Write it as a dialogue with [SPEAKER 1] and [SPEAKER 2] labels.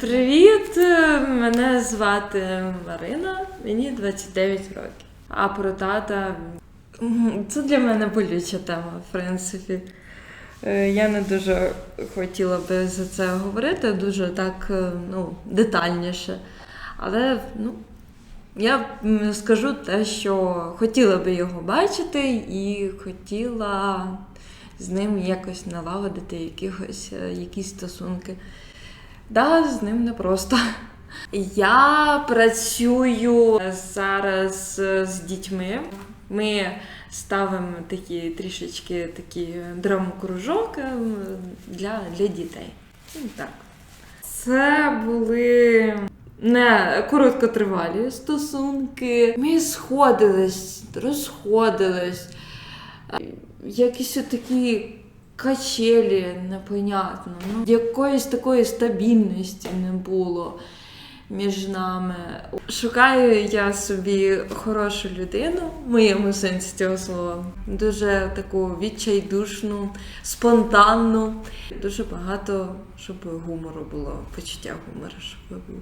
[SPEAKER 1] Привіт! Мене звати Марина, мені 29 років. А про тата це для мене болюча тема, в принципі. Е, Я не дуже хотіла би за це говорити, дуже так е, ну, детальніше. Але ну, я скажу те, що хотіла би його бачити і хотіла з ним якось налагодити якихось, е, якісь стосунки. Да, з ним непросто. Я працюю зараз з дітьми. Ми ставимо такі трішечки такі драмокружок е, для, для дітей. Ну, Так. Це були не короткотривалі стосунки. Ми сходились, розходились. Е, Якісь такі качелі, непонятно. Ну, якоїсь такої стабільності не було між нами. Шукаю я собі хорошу людину, в моєму сенсі цього слова. Дуже таку відчайдушну, спонтанну. Дуже багато, щоб гумору було, почуття гумору, щоб було.